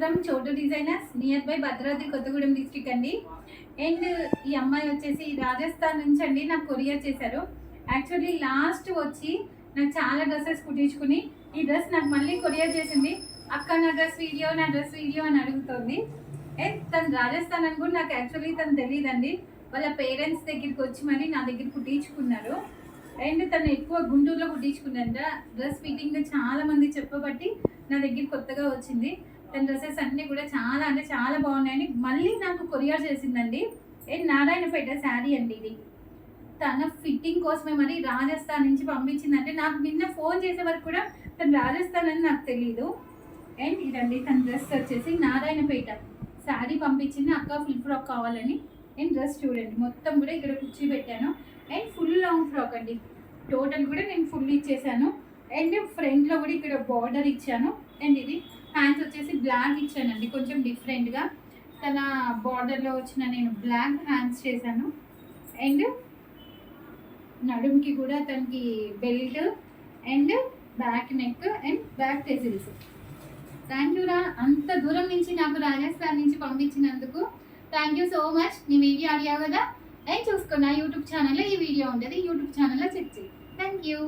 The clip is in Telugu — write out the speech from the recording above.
From Chotu designers near by Bhadradri Kothagudem district అండి. అండ్ ఈ అమ్మాయి వచ్చేసి రాజస్థాన్ నుంచి అండి నాకు కొరియర్ చేశారు. యాక్చువల్లీ లాస్ట్ వచ్చి నాకు చాలా డ్రెస్సెస్ కుట్టించుకుని ఈ డ్రెస్ నాకు మళ్ళీ కొరియర్ చేసింది. అక్క నా డ్రెస్ వీడియో నా డ్రెస్ వీడియో అని అడుగుతుంది. అండ్ తను రాజస్థాన్ అని కూడా నాకు యాక్చువల్లీ తను తెలియదండి. వాళ్ళ పేరెంట్స్ దగ్గరికి వచ్చి మరి నా దగ్గర కుట్టించుకున్నారు. అండ్ తను ఎక్కువ గుంటూరులో కుట్టించుకున్నారంట డ్రెస్ ఫిట్టింగ్ చాలా మంది చెప్పబట్టి నా దగ్గర కొత్తగా వచ్చింది. తన డ్రెస్సెస్ అన్నీ కూడా చాలా అంటే చాలా బాగున్నాయని మళ్ళీ నాకు కొరియర్ చేసిందండి. అండ్ నారాయణపేట శారీ అండి ఇది. తన ఫిట్టింగ్ కోసమే మరి రాజస్థాన్ నుంచి పంపించిందంటే నాకు నిన్న ఫోన్ చేసే వరకు కూడా తను రాజస్థాన్ అని నాకు తెలియదు అండ్ ఇదండి తన డ్రెస్ వచ్చేసి నారాయణపేట శారీ పంపించింది అక్క ఫుల్ ఫ్రాక్ కావాలని. అండ్ డ్రెస్ చూడండి మొత్తం కూడా ఇక్కడ కుర్చీ పెట్టాను అండ్ ఫుల్ లాంగ్ ఫ్రాక్ అండి. టోటల్ కూడా నేను ఫుల్ ఇచ్చేసాను. అండ్ ఫ్రంట్లో కూడా ఇక్కడ బార్డర్ ఇచ్చాను. అండ్ ఇది బ్లాక్ ఇచ్చానండి. కొంచెం డిఫరెంట్గా తన బార్డర్లో వచ్చిన నేను బ్లాక్ హ్యాండ్స్ చేశాను. అండ్ నడుముకి కూడా తనకి belt and back neck and back tassels thank you రా. అంత దూరం నుంచి నాకు రాజస్థాన్ నుంచి పంపించినందుకు. Thank you so much. నీ వీడియో అడిగావు కదా? నేను చూసుకున్నా. యూట్యూబ్ ఛానల్లో ఈ వీడియో ఉంటుంది. యూట్యూబ్ ఛానల్లో చెక్ చేయి. Thank you